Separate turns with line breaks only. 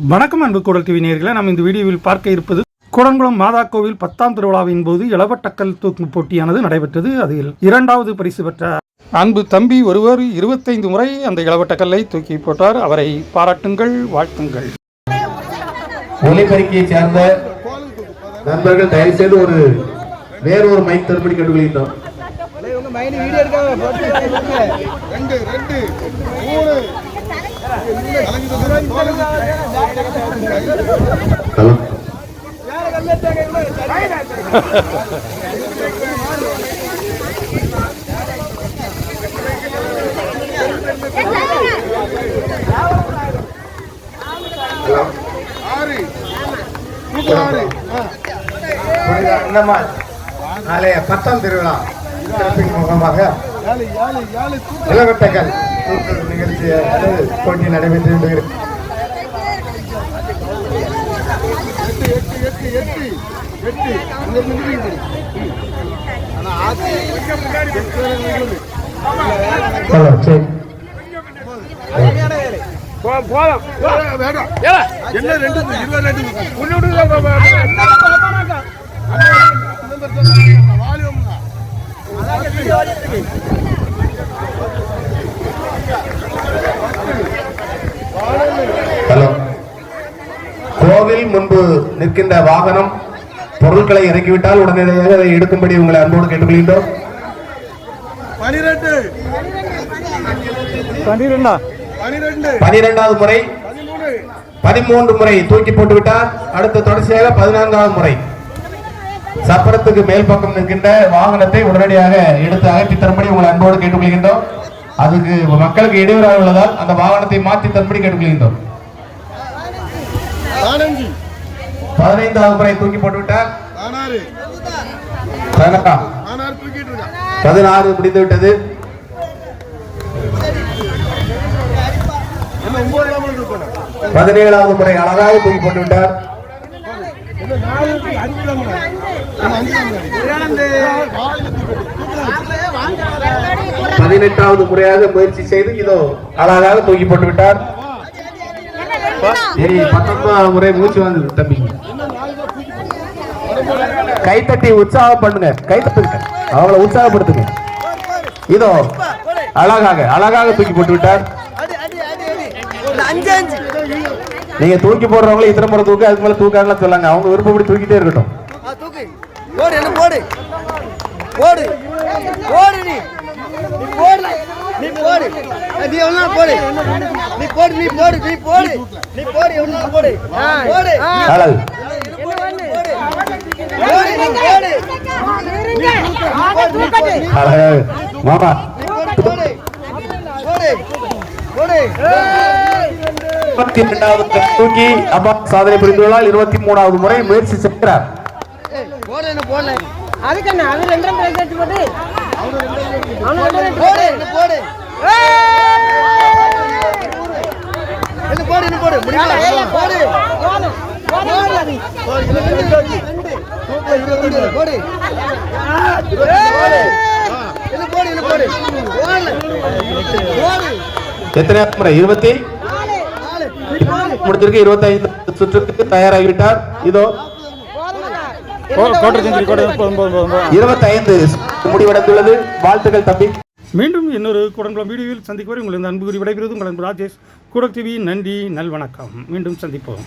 வணக்கம் அன்பு குடல் டிவி நேயர்களே நாம் இந்த வீடியோவில் பார்க்க இருப்பது குடங்குளம் மாதா கோவில் பத்தாம் திருவிழாவின் போது இளவட்டக்கல் தூக்கும் போட்டியானது நடைபெற்றது. அதில் இரண்டாவது பரிசு பெற்ற அன்பு தம்பி ஒருவர் இருபத்தைந்து முறை அந்த இளவட்டக்கல்லை தூக்கி போட்டார். அவரை பாராட்டுங்கள் வாழ்த்துங்கள்.
ஒலிபெருக்கியை சேர்ந்த நண்பர்கள் தயவு செய்து ஒரு வேறு ஒரு மைக் தரும்படி கேட்டுக்கொள்கின்றோம்
ரெண்டு ரெண்டு மூணு.
நாளைய பத்தாம் திருவிழா முகமாக இளவட்டங்கள் நிகழ்ச்சி போட்டி நடைபெற்று
எட்டு எட்டு எட்டு. எட்டு நின்றுங்க ஆனா ஆச்சு முன்னாடி வேண்டாம் என்ன ரெண்டு இருபது ரெண்டு வால்யூம்
கோவில் முன்பு நிற்கின்ற வாகனம் பொருட்களை இறக்கிவிட்டால் உடனடியாக அதை எடுக்கும்படி உங்களை அன்போடு கேட்டுக்கொள்கின்றோம். பனிரெண்டாவது முறை. பதிமூன்று. முறை தூக்கி போட்டு விட்டார் அடுத்த தொடர்ச்சியாக பதினான்காவது முறை. சப்பரத்துக்கு மேல் பக்கம் நிற்கின்ற வாகனத்தை உடனடியாக எடுத்து அகற்றி தரும்படி உங்களை அன்போடு கேட்டுக்கொள்கின்றோம். அதுக்கு மக்களுக்கு இடையூறாக உள்ளதால் அந்த வாகனத்தை மாற்றி தரும்படி கேட்டுக்கொள்கின்றோம். பதினைந்தாவது முறை தூக்கி போட்டு விட்டார்
பதினாறு.
முடிந்து விட்டது. பதினேழாவது முறை அழகாக தூக்கி போட்டு விட்டார் பதினெட்டாவது முறையாக முயற்சி செய்து இதோ அழகாக தூக்கி போட்டு விட்டார் சரி பத்தொன்பதாவது முறை மூச்சு வாங்குது தம்பி. கைத்தட்டி உற்சாகம் பண்ணுங்க. கைத்தட்டுங்க அவங்கள உற்சாகப்படுத்துங்க. இதோ அழகாக அழகாக தூக்கி போட்டு விட்டார். நீங்க தூக்கி போடுறவங்கள இத்தனை முறை தூக்கு அதுக்கு மேல தூக்காங்கலாம் சொல்லாங்க. அவங்க விருப்பப்படி தூக்கிட்டே இருக்கட்டும்.
ஆ, தூக்கு. போடு என்ன போடு. போடு. நீ போடு. நீ எவ்வளோ போடு. நீ போடு நீ போடு நீ போடு. நீ போடு எவ்வளோ போடு. போடு.
மாமா. இருபத்தி இரண்டாவது தூக்கி அம்மா சாதனை புரிந்துள்ளால் இருபத்தி மூணாவது முறை முயற்சி செய்கிறார்.
அதுக்கு என்ன? அது போட்டு அவனு ரெண்டரை எடுத்து
போடு என்ன போடு என்ன போடு என்ன போடு முடியல போடு
போதும் போதும் நீ.
போடு போடு என்ன போடு என்ன போடு போடு போடு
எத்தனை முறை இருபத்தி முடிஞ்சிருக்கு இருபத்தி ஐந்து சுற்றுக்கு தயாராகிவிட்டார் இதோ. இருபத்தி ஐந்து முடிவடைந்துள்ளது வாழ்த்துக்கள் தம்பி
மீண்டும் இன்னொரு குடங்குளம் வீடியோவில் சந்திக்கும் வரை உங்கள் இந்த அன்பு கூறி விடைபெறுவது உங்கள் அன்பு ராஜேஷ். குடக் டிவி நன்றி நல்வணக்கம். மீண்டும் சந்திப்போம்.